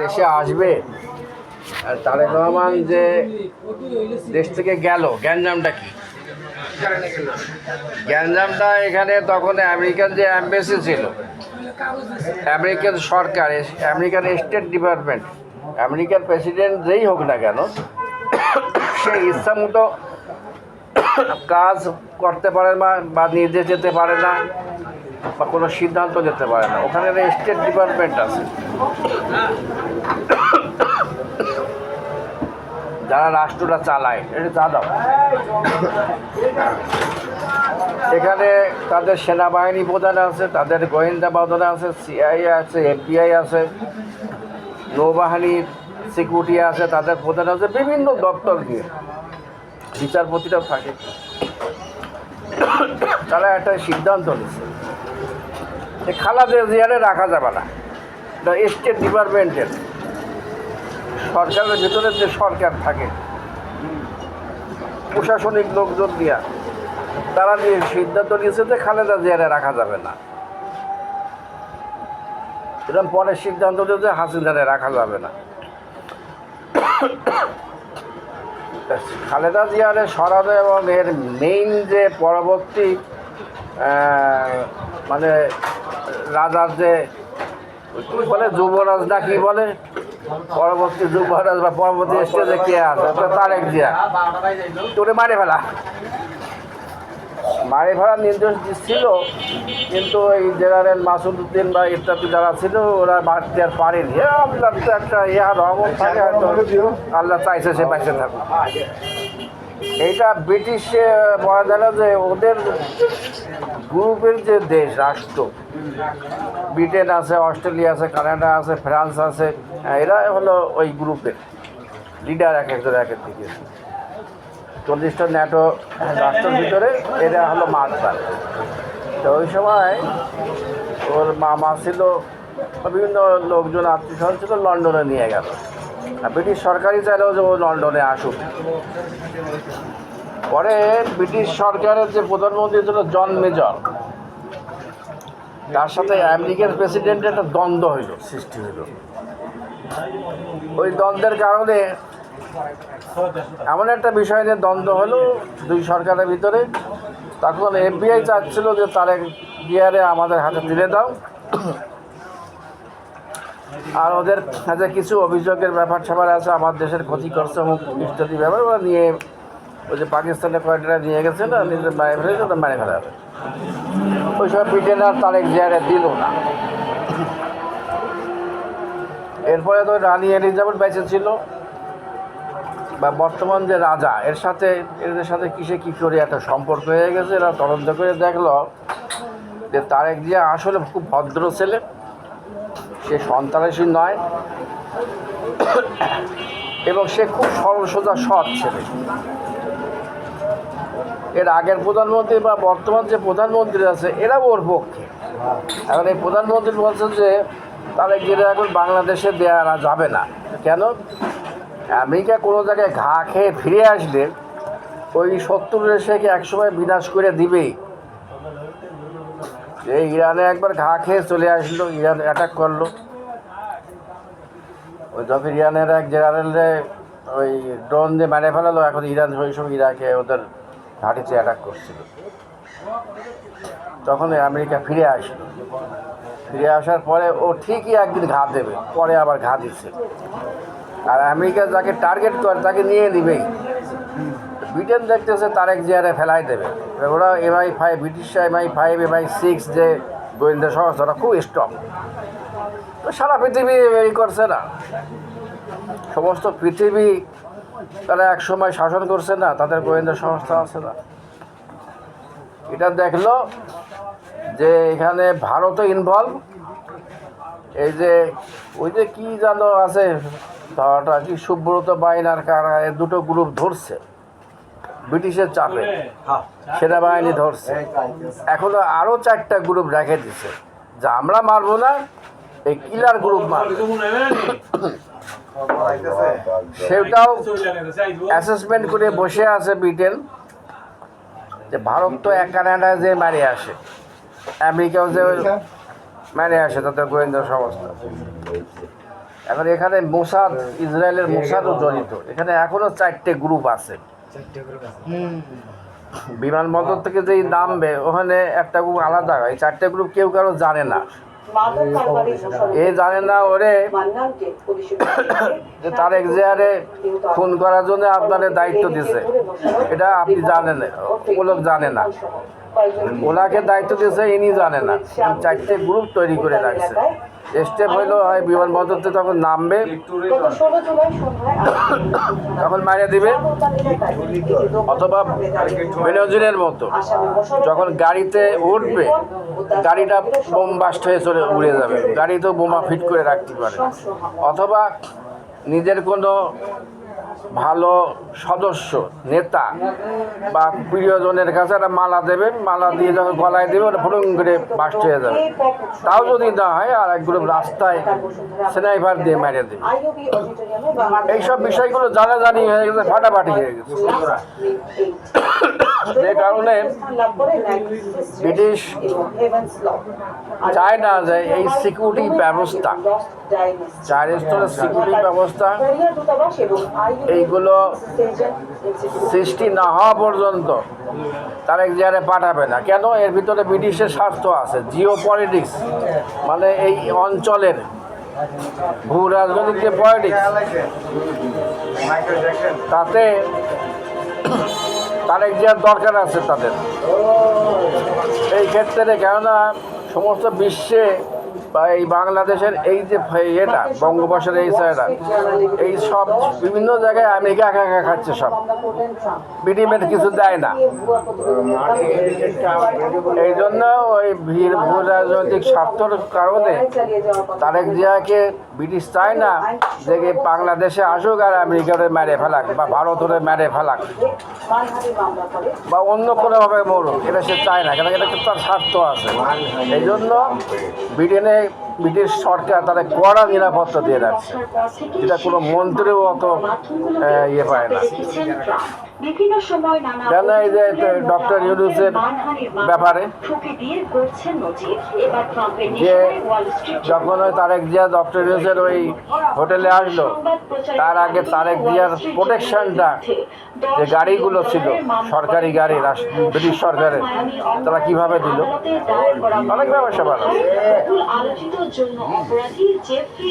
দেশে আসবে। আর তারেক রহমান যে দেশ থেকে গেল গ্যাঞ্জামটা কি? গ্যাঞ্জামটা এখানে তখন আমেরিকান যে অ্যাম্বাসি ছিল, আমেরিকান সরকার, আমেরিকান স্টেট ডিপার্টমেন্ট, আমেরিকার প্রেসিডেন্ট যেই হোক না কেন, সে ইচ্ছা মতো কাজ করতে পারে না বা নিজে যেতে পারে না। বা কোনো সিদ্ধান্ত যেতে পারে না। ওখানে স্টেট ডিপার্টমেন্ট আছে। যারা রাষ্ট্রটা চালায়, এটা চা দাও এখানে তাদের সেনাবাহিনী প্রধান আছে, তাদের গোয়েন্দা প্রধান আছে সিআই আছে এফবিআই আছে নৌবাহিনীর সিকিউরিটি আছে, তাদের প্রধান আছে, বিভিন্ন দপ্তর দিয়ে। বিচারপতিরাও থাকে। তারা একটা সিদ্ধান্ত নিচ্ছে যে খালাদের জিয়ারে রাখা যাবে না। স্টেট ডিপার্টমেন্টের সরকারের ভিতরে যে সরকার থাকে, প্রশাসনিক লোকজন দিয়া, তারা নিয়ে সিদ্ধান্ত নিয়েছে যে খালেদা জিয়ারে রাখা যাবে না। এরকম পরে সিদ্ধান্ত নিয়েছে হাসিনারে রাখা যাবে না। খালেদা জিয়ারে সরানো এবং এর মেইন যে পরবর্তী মানে রাজার যে বলে যুবরাজ না কি বলে? পরবর্তী যুবরাজ বা পরবর্তী স্টেজে কে আছে? তো তারেক জিয়া। তোরে মারে ফেলা। মারে ফেলার নির্দেশ দিচ্ছিল কিন্তু এই জেনারেল মাসুদুদ্দিন বা ইত্যাদি যারা ছিল ওরা মারতে আর পারেনি। আল্লাহ তো একটা ইয়া রহমত থাকে হয়তো আল্লাহ চাইছে সে পাইছে থাকুক। এইটা ব্রিটিশে বলা যায় যে ওদের গ্রুপের যে দেশ রাষ্ট্র। ব্রিটেন আছে অস্ট্রেলিয়া আছে কানাডা আছে ফ্রান্স আছে হ্যাঁ, এরা হলো ওই গ্রুপের লিডার এক একজন এক দিকে। চল্লিশটা ন্যাটো রাষ্ট্রের ভিতরে এরা হলো মার্শাল তো ওই সময় ওর মামা ছিল বিভিন্ন লোকজন আত্মীয় স্বজন ছিল লন্ডনে নিয়ে গেল। ব্রিটিশ সরকারই চাইলেও যে ও লন্ডনে আসুক। পরে ব্রিটিশ সরকারের যে প্রধানমন্ত্রী ছিল জন মেজর, তার সাথে আমেরিকান প্রেসিডেন্টের একটা দ্বন্দ্ব হইল, সৃষ্টি হইল। ওই দ্বন্দ্বের কারণে এমন একটা বিষয় নিয়ে দ্বন্দ্ব হলো দুই সরকারের ভিতরে। তখন এফবিআই চাচ্ছিল যে তার এক গিয়ারে আমাদের হাতে তুলে দাও। আর ওদের কাছে কিছু অভিযোগের ব্যাপার স্যাপার আছে, আমার দেশের ক্ষতি করছে অমুক ইত্যাদি ব্যাপার, ওরা নিয়ে ওই যে পাকিস্তানের কয়েকটা নিয়ে গেছে না, নিজের মারে ফেলেছে ওটা মারে ফেলা ওই সব ব্রিটেন আর তারেক জিয়ারে দিল না। এরপরে তো রানী এলিজাবেথ বেঁচে ছিল, বা বর্তমান যে রাজা, এর সাথে এদের সাথে কিসে কী করে একটা সম্পর্ক হয়ে গেছে, এরা তদন্ত করে দেখল যে তারেক জিয়া আসলে খুব ভদ্র ছেলে। সে সন্ত্রাসী নয়। এবং সে খুব সরল, সোজা, সৎ ছেলে। এর আগের প্রধানমন্ত্রী বা বর্তমান যে প্রধানমন্ত্রী আছে, এরাও ওর পক্ষে। এখন এই প্রধানমন্ত্রী বলছেন যে, তাহলে গিয়ে এখন বাংলাদেশে দেওয়া যাবে না। কেন? আমেরিকা কোনো জায়গায় ঘা খেয়ে ফিরে আসলে, ওই শত্রুর শেখে একসময় বিনাশ করে দিবেই? যে ইরানে একবার ঘা খেয়ে চলে আসলো, ইরান অ্যাটাক করল। ওই যখন ইরানের এক জেনারেলে ওই ড্রোন দিয়ে মেরে ফেলালো, এখন ইরান ওই সময় ইরাকে ওদের ঘাঁটিতে অ্যাটাক করছিল। তখন আমেরিকা ফিরে আসলো। ফিরে আসার পরে ও ঠিকই একদিন ঘা দেবে, পরে আবার ঘা দিচ্ছে আর আমেরিকা যাকে টার্গেট করে, তাকে নিয়ে নিবেই। ব্রিটেন দেখতেছে, তারেক জিয়ারে ফেলাই দেবে। ওরা MI five British MI five MI six যে গোয়েন্দা সংস্থাটা খুব স্ট্রং তো সারা পৃথিবী এই করছে না। সমস্ত পৃথিবী তারা এক সময় শাসন করছে না, তাদের গোয়েন্দা সংস্থা আছে না। এটা দেখল যে এখানে ভারতও ইনভলভ এই যে, ওই যে কি জানো আছে ধরাটা কি সুব্রত বাইনার কারা দুটো গ্রুপ ধরছে। ব্রিটিশের চাপে সেনাবাহিনী ধরছে। এখনও আরও চারটা গ্রুপ রেখে দিছে। যা আমরা মারবো না, এই কিলার গ্রুপ মারবে। সেটাও অ্যাসেসমেন্ট করে বসে আছে ব্রিটেন যে ভারত তো এক কানাডায় যে মারে আসে, আমেরিকাও যে মারে আসে তাদের গোয়েন্দা সংস্থা। এখন এখানে মোসাদ, ইসরায়েলের মোসাদও জড়িত। এখানে এখনও চারটে গ্রুপ আছে। বিমানবন্দর থেকে যেই নামবে ওখানে একটা গ্রুপ আলাদা হয় চারটে গ্রুপ কেউ কারও জানে না। এ জানে না ওরে যে তারেক জিয়ারে খুন করার জন্য আপনাদের দায়িত্ব দিছে। এটা আপনি জানেন ওলোক জানে না। ওনাকে দায়িত্ব দিয়েছে ইনি জানে না। চারটে গ্রুপ তৈরি করে রাখছে। স্টেপ হইল হয় বিমানবন্দরতে তখন নামবে। তখন মাইনে দিবে। অথবা বেনজিনের মতো। যখন গাড়িতে উঠবে, গাড়িটা বোম বাস্ট হয়ে চলে, উড়ে যাবে। গাড়িতেও বোমা ফিট করে রাখতে পারে। অথবা নিজের কোনো ভালো সদস্য, নেতা বা প্রিয়জনের কাছে একটা মালা দেবে, মালা দিয়ে যখন গলায় দেবে, ওটা ফুটুং করে বাস্ট হয়ে যাবে। তাও যদি না হয়, আর এক গ্রুপ রাস্তায় স্নাইপার দিয়ে মেরে দেবে। এইসব বিষয়গুলো জানাজানি হয়ে গেছে, ফাটাফাটি হয়ে গেছে। যে কারণে ব্রিটিশ চায় না যে এই সিকিউরিটি ব্যবস্থা চার স্তরের সিকিউরিটি ব্যবস্থা এইগুলো সৃষ্টি না হওয়া পর্যন্ত তারা এক জায়গায় পাঠাবে না। কেন? এর ভিতরে ব্রিটিশের স্বার্থ আছে জিও পলিটিক্স মানে এই অঞ্চলের ভূ রাজনৈতিক যে পলিটিক্স তাতে তারেক জিয়ার দরকার আছে তাদের। এই ক্ষেত্রে কেননা সমস্ত বিশ্বে বা এই বাংলাদেশের এই যে এটা বঙ্গোপসাগরের এই সাইডটা, এই সব বিভিন্ন জায়গায় আমেরিকা একা একা খাচ্ছে সব। বিডিমেট কিছু দেয় না। এই জন্য ওই ভিড় ভূ রাজনৈতিক স্বার্থর কারণে তারেক জিয়াকে ব্রিটিশ চায় না যে বাংলাদেশে আসুক আর আমেরিকারে মেরে ফেলাক বা ভারতরে মেরে ফেলাক। বা অন্য কোনোভাবে মরুক, এটা সে চায় না, কেন? এটা তার স্বার্থ আছে? এই জন্য ব্রিটেনে time ব্রিটিশ সরকার তাদের কড়া নিরাপত্তা দিয়ে রাখছে। যেটা কোনো মন্ত্রীও অত ইয়ে পায় না। কেন এই যে ডক্টর ইউনুসের ব্যাপারে যে যখন ওই তারেক জিয়া, ডক্টর ইউনুসের ওই হোটেলে আসলো, তার আগে তারেক জিয়ার প্রোটেকশনটা যে গাড়িগুলো ছিল, সরকারি গাড়ি ব্রিটিশ সরকারের, তারা কীভাবে দিল? অনেক ব্যবসা ভালো জন্য অপরাধী জেফ্রি